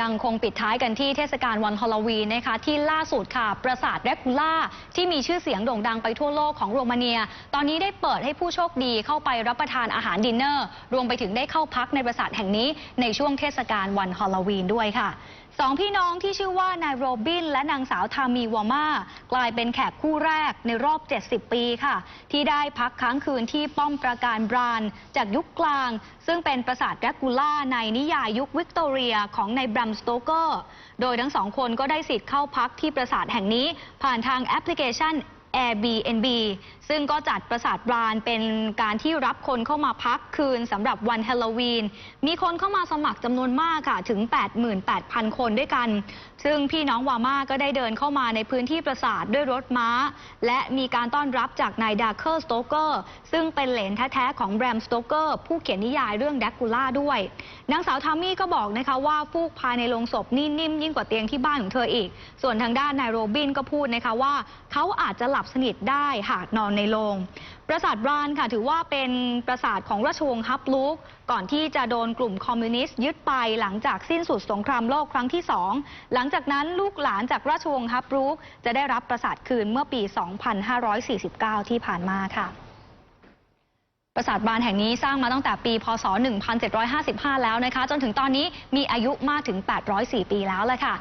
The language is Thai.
ยังคงปิดท้ายกันที่เทศกาลวันฮอลลวีนนะคะที่ล่าสุดค่ะ ปราสาทแรกคูล่า ที่มีชื่อเสียงโด่งดังไปทั่วโลกของโรมาเนีย ตอนนี้ได้เปิดให้ผู้โชคดีเข้าไปรับประทานอาหารดินเนอร์ รวมไปถึงได้เข้าพักในปราสาทแห่งนี้ในช่วงเทศกาลวันฮอลลวีนด้วยค่ะ สองพี่น้องที่ชื่อว่านายโรบิน และนางสาวทามีวอม่ากลายเป็นแขกคู่แรกในรอบ 70 ปีค่ะ ที่ได้พักค้างคืนที่ป้อมปราการบรานจากยุคกลาง ซึ่งเป็นปราสาทแดรกูล่าในนิยายยุควิกตอเรียของนายบรัมสโตเกอร์ โดยทั้งสองคนก็ได้สิทธิ์เข้าพักที่ปราสาทแห่งนี้ ผ่านทางแอปพลิเคชัน Airbnb ซึ่งก็จัดปราสาทบรานเป็นการที่รับคนเข้ามาพักคืนสำหรับวันฮาโลวีน มีคนเข้ามาสมัครจำนวนมากค่ะ ถึง 88,000 คนด้วยกัน ซึ่งพี่น้องวาม่าก็ได้เดินเข้ามาในพื้นที่ปราสาทด้วยรถม้า และมีการต้อนรับจากนายดาร์เคอร์สโตเกอร์ซึ่งเป็นเหลนแท้ๆของแบรมสโตเกอร์ผู้เขียนนิยายเรื่องแดกคูล่าด้วย นางสาวทามี่ก็บอกนะคะว่าฟูกภายในโรงศพนี่นิ่มยิ่งกว่าเตียงที่บ้านของเธออีก ส่วนทางด้านนายโรบินก็พูดนะคะว่าเขาอาจจะหลับสนิทได้หากนอนในโรงปราสาทบรานค่ะถือว่าเป็นปราสาทของราชวงศ์ฮับลูกก่อนที่จะโดนกลุ่มคอมมิวนิสต์ยึดไปหลังจากสิ้นสุดสงครามโลกครั้งที่สองหลังจากนั้นลูกหลานจากราชวงศ์ฮับลูกจะได้รับปราสาทคืนเมื่อปี 2549 ที่ผ่านมาค่ะ ปราสาทบานแห่งนี้สร้างมาตั้งแต่ปี พศ 1755 แล้วนะคะ จนถึงตอนนี้มีอายุมากถึง 804 ปีแล้วแหละค่ะ